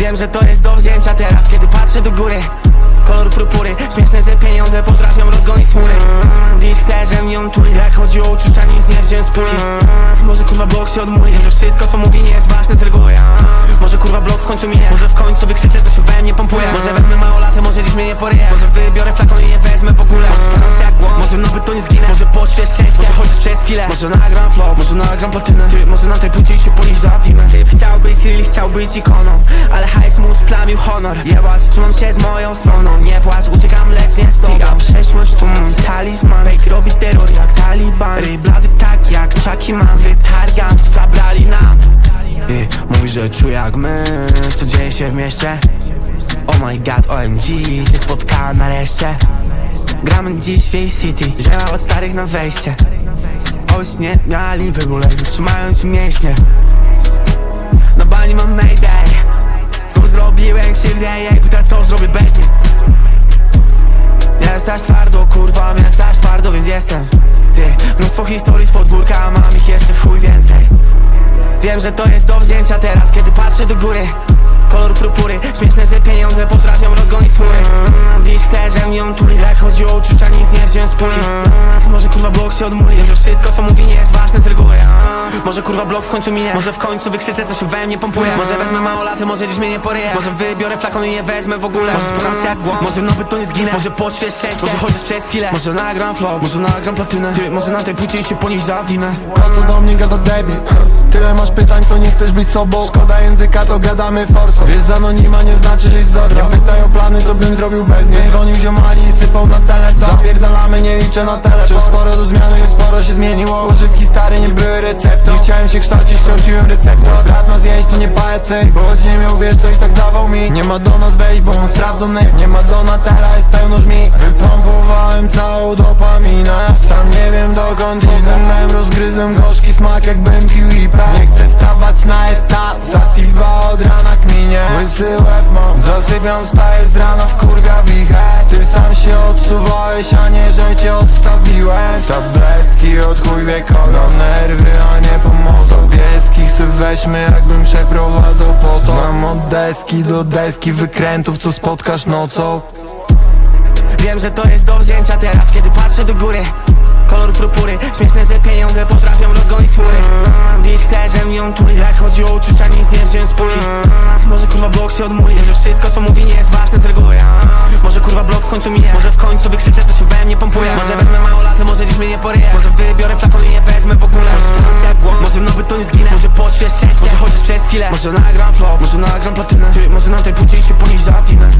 Wiem, że to jest do wzięcia teraz, kiedy patrzę do góry. Kolor purpury, śmieszne, że pieniądze potrafią rozgonić chmury. Dziś chcę, że ją tuli Jak chodzi o uczucia, nic nie wziąłem z puli Może kurwa blok się odmuli. Że wszystko co mówi nie jest ważne z reguły. Może kurwa blok w końcu minie. Może w końcu wykrzyczę, co się we mnie pompuje. Może wezmę małolatę, może dziś mnie nie poryje. Może wybiorę flakon i nie wezmę w ogóle. Może spytam się jak głąb Może nowy to nie zginę. Może poczuję szczęście. Może chociaż przez chwilę. Może nagram flop, może nagram platynę Ty, może na tej płycie się ponieść zawinę Typ chciał być real, chciał być ikoną Ale hajs mu splamił honor. Jebać, trzymam się z moją stroną. Nie płacz, uciekam, lecz nie z tobą A przeszłość tu mój talizman. Fake robi terror jak taliban. Ryj blady tak jak Chucky man. Wytargam, zabrali nam. I mówi, że czuję jak my Co dzieje się w mieście. Oh my god, OMG Cię spotkała nareszcie. Gramy dziś w city Wzięła od starych na wejście Oś nie miała lipy Bóle trzymając mięśnie Na bani mam mayday. Znów zrobiłem krzywdę jej Pyta co zrobię bez niej. Miałem stać twardo, kurwa Miałem stać twardo, więc jestem. Ty, mnóstwo historii z podwórka mam ich jeszcze w chuj więcej. Wiem, że to jest do wzięcia teraz, kiedy patrzę do góry Kolor purpury, śmieszne, że pieniądze potrafią rozgonić chmury. Dziś chcę, że ją tuli. Jak chodzi o uczucia, nic nie wziąłem z puli. Może kurwa blok się odmuli. Wiem, że wszystko co mówi nie jest ważne z reguły. Może kurwa blok w końcu minie. Może w końcu wykrzyczę, co się we mnie pompuje. Może wezmę może dziś mnie nie poryje Może wybiorę flakon i nie wezmę w ogóle? Może spytam się jak głąb? Może nowy to nie zginę? Może poczuję szczęście? Może chociaż przez chwilę? Może nagram flop, może nagram platynę? Ty, może na tej płycie się ponieść zawinę? Po co do mnie gada debil? Tyle masz pytań, co nie chcesz być sobą. Szkoda języka, to gadamy forsą Wiesz, z anonima nie znaczy, żeś zorro Nie pytaj o plany, co bym zrobił bez niej Dzwonił ziomali i sypał na tele Zapierdalamy, nie liczę na tele Wciąż sporo do zmiany, sporo się zmieniło. Używki stare nie były receptą Nie chciałem się kształcić, kształciłem receptę Brat ma zjeść, to nie pajacy Bo choć nie miał, wiesz, to i tak dawał mi. Nie ma do nas wejść, bo mam sprawdzony. Nie ma do Natela, jest pełno żmi. Wypompowałem całą dopaminę. Sam nie wiem dokąd idę. Rozgryzłem gorzki smak jakbym pił i Nie chcę wstawać na etat. Sativa od rana kminie. Łysy łeb Zasypiam, wstaję z rana w kurwia wichę Ty sam się odsuwałeś, a nie, że cię odstawiłem. Tabletki od chuj wie Nerwy, a nie pomoc Sobieskich se weźmy, jakbym przeprowadzał po to Znam od deski do deski wykrętów, co spotkasz nocą. Wiem, że to jest do wzięcia teraz, kiedy patrzę do góry. Kolor purpury, śmieszne, że pieniądze potrafią rozgonić chmury. Dziś chcę, że ją tuli Jak chodzi o uczucia, nic nie wziąłem z puli. Może kurwa się odmuli Wiem, że wszystko co mówi nie jest ważne z reguły Może kurwa blok w końcu minie. Może w końcu wykrzyczę, co się we mnie pompuje. Może wezmę małolatę, może dziś mnie nie poryje. Może wybiorę flakon i nie wezmę w ogóle. Może spytam się jak głąb Może nowy to nie zginę. Może poczuję szczęście. Może chociaż przez chwilę. Może nagram flop, może nagram platynę. Ty, może na tej płycie się ponieść zawinę